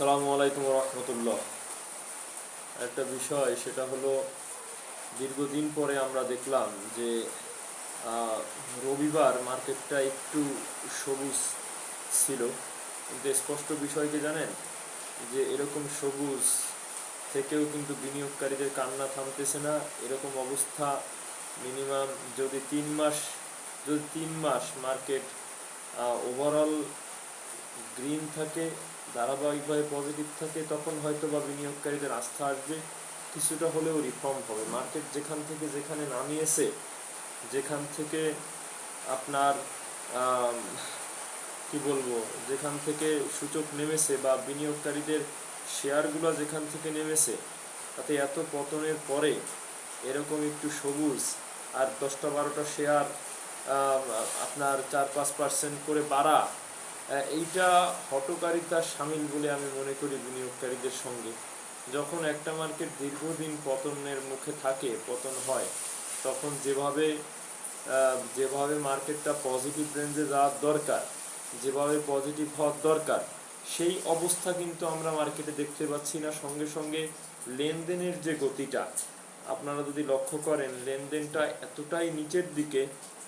আসসালামু আলাইকুম রহমতুল্লাহ। একটা বিষয়, সেটা হলো দীর্ঘদিন পরে আমরা দেখলাম যে রবিবার মার্কেটটা একটু সবুজ ছিল। কিন্তু স্পষ্ট বিষয় কি জানেন যে, এরকম সবুজ থেকেও কিন্তু বিনিয়োগকারীদের কান্না থামতেছে না। এরকম অবস্থা মিনিমাম যদি তিন মাস, যদি তিন মাস মার্কেট ওভারঅল গ্রিন থাকে ধারাবাহিকভাবে পজিটিভ থাকে, তখন হয়তো বা বিনিয়োগকারীদের আস্থা আসবে। কিছুটা হলেও রিফর্ম হবে। মার্কেট যেখান থেকে যেখানে নামিয়েছে, যেখান থেকে আপনার কি বলব, যেখান থেকে সূচক নেমেছে বা বিনিয়োগকারীদের শেয়ারগুলো যেখান থেকে নেমেছে, তাতে এত পতনের পরে এরকম একটু সবুজ আর দশটা বারোটা শেয়ার আপনার চার পাঁচ পার্সেন্ট করে বাড়া এইটা হটকারিতা সামিল বলে আমি মনে করি বিনিয়োগকারীদের সঙ্গে। যখন একটা মার্কেট দীর্ঘদিন পতনের মুখে থাকে, পতন হয়, তখন যেভাবে যেভাবে মার্কেটটা পজিটিভ রেঞ্জে যাওয়ার দরকার, যেভাবে পজিটিভ হওয়ার দরকার, সেই অবস্থা কিন্তু আমরা মার্কেটে দেখতে পাচ্ছি না। সঙ্গে সঙ্গে লেনদেনের যে গতিটা আপনারা যদি লক্ষ্য করেন, লেনদেনটা এতটাই নিচের দিকে,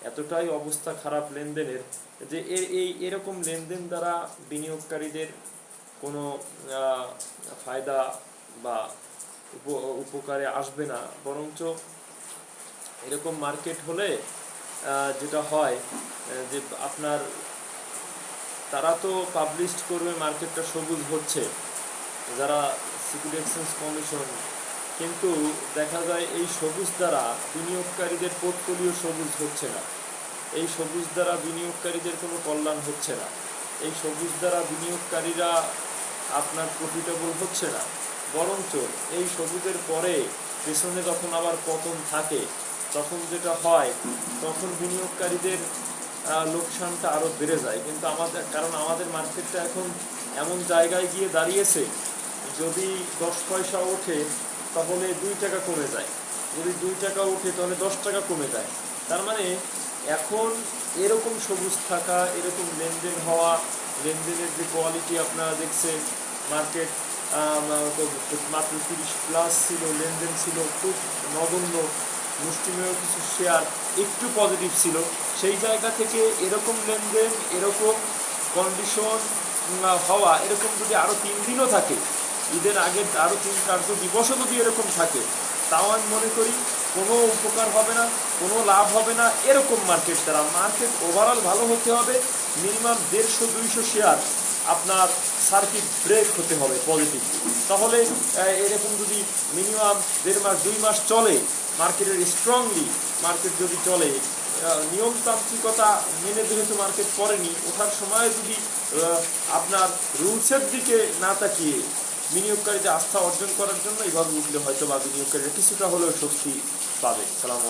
এতটাই অবস্থা খারাপ লেনদেনের যে এর এই এরকম লেনদেন দ্বারা বিনিয়োগকারীদের কোনো ফায়দা বা উপকারে আসবে না। বরঞ্চ এরকম মার্কেট হলে যেটা হয় যে আপনার, তারা তো পাবলিশ করবে মার্কেটটা সবুজ হচ্ছে। যারা সিকিউরিটি এক্সচেঞ্জ কমিশন কিন্তু দেখা যায় এই সবুজ দ্বারা বিনিয়োগকারীদের পোর্টফোলিও সবুজ হচ্ছে না। এই সবুজ দ্বারা বিনিয়োগকারীদের কোনো কল্যাণ হচ্ছে না। এই সবুজ দ্বারা বিনিয়োগকারীরা আপনার প্রফিটেবল হচ্ছে না। বরঞ্চ এই সবুজের পরে পেছনে যখন আবার পতন থাকে, তখন যেটা হয়, তখন বিনিয়োগকারীদের লোকসানটা আরও বেড়ে যায়। কিন্তু আমাদের, কারণ আমাদের মার্কেটটা এখন এমন জায়গায় গিয়ে দাঁড়িয়েছে, যদি দশ পয়সা ওঠে তাহলে দুই টাকা কমে যায়। যদি দুই টাকা ওঠে, তাহলে দশ টাকা কমে যায়। তার মানে এখন এরকম সবুজ থাকা, এরকম লেনদেন হওয়া, লেনদেনের যে কোয়ালিটি আপনারা দেখছেন মার্কেট মাত্র তিরিশ প্লাস ছিল, লেনদেন ছিল খুব নগণ্য, মুষ্টিমেয় কিছু শেয়ার একটু পজিটিভ ছিল, সেই জায়গা থেকে এরকম লেনদেন, এরকম কন্ডিশন হওয়া, এরকম যদি আরও তিন দিনও থাকে ঈদের আগের আরও তিন কার্য দিবসও যদি এরকম থাকে, তাও আমি মনে করি কোনো উপকার হবে না, কোনো লাভ হবে না, এরকম মার্কেট দ্বারা। মার্কেট ওভারঅল ভালো হতে হবে মিনিমাম দেড়শো, দুইশো শেয়ার আপনার সার্কিট ব্রেক হতে হবে পজিটিভ তাহলে এরকম যদি মিনিমাম দেড় মাস, দুই মাস চলে মার্কেটের স্ট্রংলি মার্কেট যদি চলে নিয়মতান্ত্রিকতা মেনে যেহেতু মার্কেট করেনি, ওঠার সময় যদি আপনার রুলসের দিকে না তাকিয়ে বিনিয়োগকারীদের আস্থা অর্জন করার জন্য এইভাবে উঠলে হয়তো বা বিনিয়োগকারীরা কিছুটা হলেও স্বস্তি পাবে। সালাম